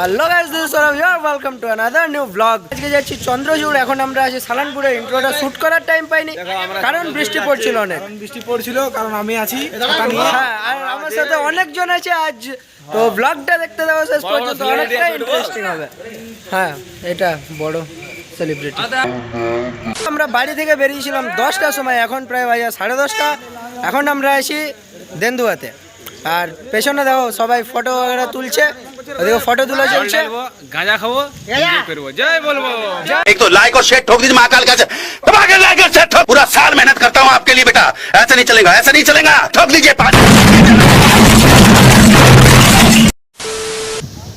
Hello guys this সরব welcome to another new blog আজকে যাচ্ছি চন্দ্রচূড়। এখন আমরা আছি সালানপুরে ইন্ট্রোটা শুট করার টাইম পাইনি। কারণ বৃষ্টি পড়ছিল অনেক। বৃষ্টি পড়ছিল কারণ আমি আছি হ্যাঁ আর আমার সাথে অনেকজন আছে আজ। তো হ্যাঁ। ব্লগটা দেখতে দেওয়া শেষ পর্যন্ত অনেকটা ইন্টারেস্টিং হবে। হ্যাঁ এটা বড় সেলিব্রিটি আমরা বাড়ি থেকে বেরিয়েছিলাম দশটার সময়। এখন প্রায় বাজে সাড়ে দশটা। এখন আমরা আছি দেন্দুয়াতে। আর পেছনে দেখো সবাই ফটো তুলছে। ওদিকে ফটো তোলা চলছে গাঁজা খাবো enjoy করবো জয় বলবো एक तो लाइक और शेयर ठोक दीजिए महाकाल का दबा के लाइक और शेयर ठोक पूरा साल मेहनत करता हूँ आपके लिए बेटा ऐसा नहीं चलेगा ऐसा नहीं चलेगा ठोक लीजिए पाँच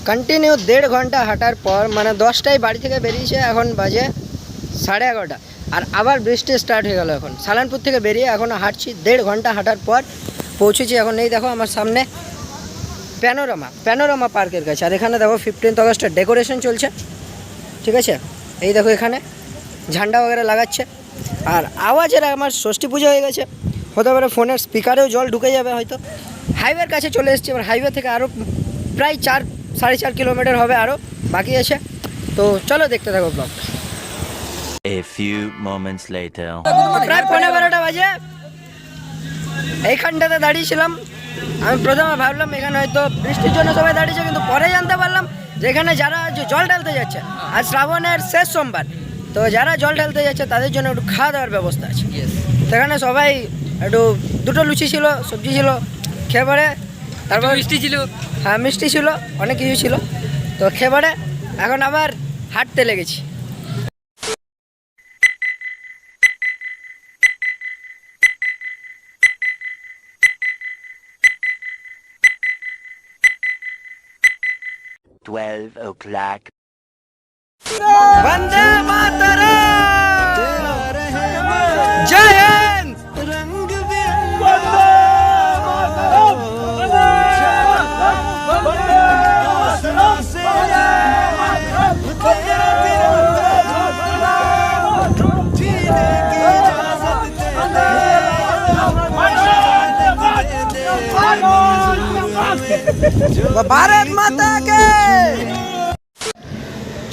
কন্টিনিউ দেড় ঘন্টা হাঁটার পর মানে দশটায় বাড়ি থেকে বেরিয়েছে এখন বাজে সাড়ে এগারোটা আর আবার বৃষ্টি স্টার্ট হয়ে গেল এখন সালানপুর থেকে বেরিয়ে এখন হাঁটছি দেড় ঘন্টা হাঁটার পর পৌঁছেছি এখন এই দেখো আমার সামনে প্যানোরামা প্যানোরামা পার্কের কাছে আর এখানে দেখো ফিফটিন্থ আগস্টের ডেকোরেশন চলছে ঠিক আছে এই দেখো এখানে ঝান্ডা वगैरह লাগাচ্ছে আর আওয়াজের আমার ষষ্ঠী পুজো হয়ে গেছে হতে পারে ফোনের স্পিকারেও জল ঢুকে যাবে হয়তো হাইওয়ের কাছে চলে এসেছি এবার হাইওয়ে থেকে আরও প্রায় চার সাড়ে চার কিলোমিটার হবে আরও বাকি আছে তো চলো দেখতে থাকো blog A few moments later. প্রায় পনেরো বারোটা বাজে এইখানটাতে দাঁড়িয়েছিলাম আমি প্রথমে ভাবলাম এখানে হয়তো বৃষ্টির জন্য সবাই দাঁড়িয়েছে কিন্তু পরে জানতে পারলাম যে এখানে যারা জল ঢালতে যাচ্ছে আজ শ্রাবণের শেষ সোমবার তো যারা জল ঢালতে যাচ্ছে তাদের জন্য একটু খাওয়া দাওয়ার ব্যবস্থা আছে। সেখানে সবাই একটু দুটো লুচি ছিল সবজি ছিল খেয়ে পরে তারপর মিষ্টি ছিল। হ্যাঁ মিষ্টি ছিল অনেক কিছু ছিল তো খেয়ে পরে এখন আবার হাঁটতে লেগেছি। Twelve o'clock. वंदे मातरम जय हिंद भारत माता के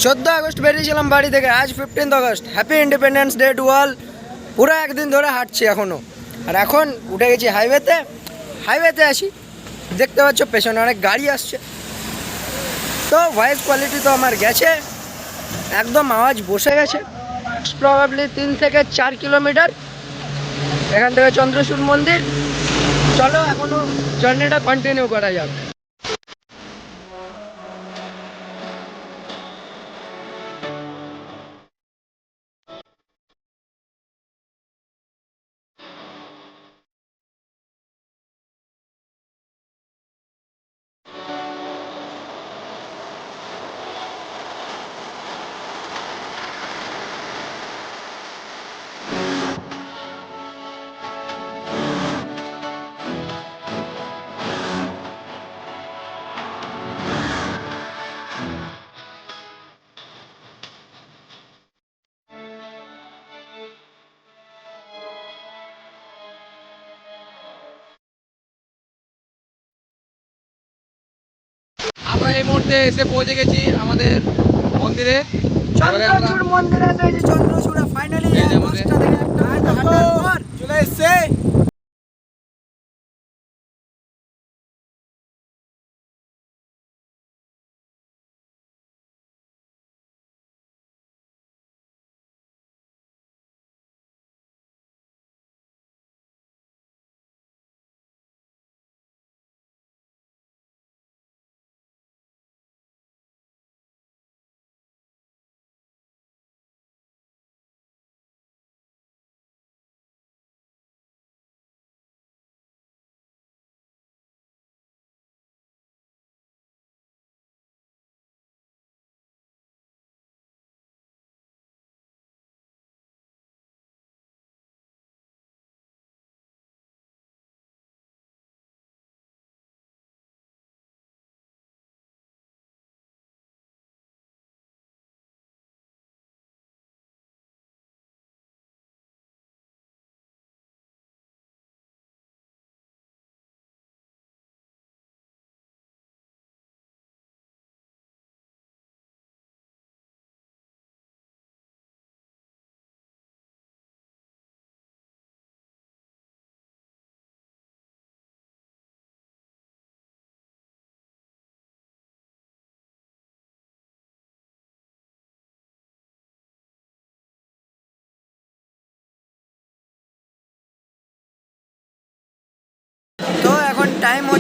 চোদ্দ আগস্ট বেরিয়েছিলাম বাড়ি থেকে, আজ fifteenth August. Happy independence day to all পুরো একদিন ধরে হাঁটছি এখনও আর এখন উঠে গেছি হাইওয়েতে হাইওয়েতে আসি দেখতে পাচ্ছ পেছনে অনেক গাড়ি আসছে। তো ভয়েস কোয়ালিটি তো আমার গেছে। একদম আওয়াজ বসে গেছে। প্রবাবলি তিন থেকে চার কিলোমিটার। এখান থেকে চন্দ্রসূর মন্দির। চলো এখনও জার্নিটা কন্টিনিউ করা যাক। এই মুহূর্তে এসে পৌঁছে গেছি আমাদের মন্দিরে। চন্দ্রচূড় মন্দিরে চন্দ্রচূড়া ফাইনালি চলে এসছে।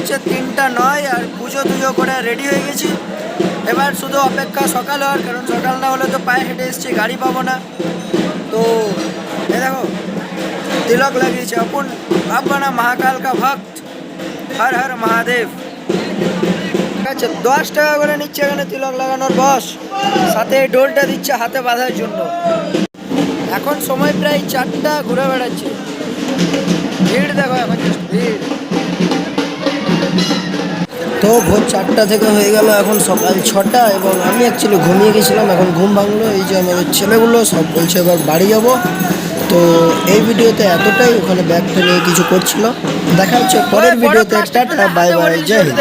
হচ্ছে তিনটা নয় আর পুজো টুজো করে রেডি হয়ে গেছি। এবার শুধু অপেক্ষা সকাল হওয়ার, কারণ সকাল না হলে তো পায়ে হেঁটে এসছি, গাড়ি পাবো না। তো এ দেখো, তিলক লাগিয়েছে অপুন আপনা মহাকাল কা ভক্ত, হর হর মহাদেব। আছে, দশ টাকা করে নিচ্ছে এখানে তিলক লাগানোর বস। সাথে ডোলটা দিচ্ছে, হাতে বাঁধার জন্য। এখন সময় প্রায় চারটা, ঘুরে বেড়াচ্ছে। ভিড় দেখো, এখন ভিড়। তো ভোর চারটা থেকে হয়ে গেল এখন সকাল ছটা এবং আমি অ্যাকচুয়ালি ঘুমিয়ে গেছিলাম এখন ঘুম ভাঙলো। এই যে আমাদের ছেলেগুলো সব বলছে এবার বাড়ি যাব। তো এই ভিডিওতে এতটাই ওখানে ব্যাগটা নিয়ে কিছু করছিল। দেখা হচ্ছে পরের ভিডিওতে। একটা বাই বাই জয়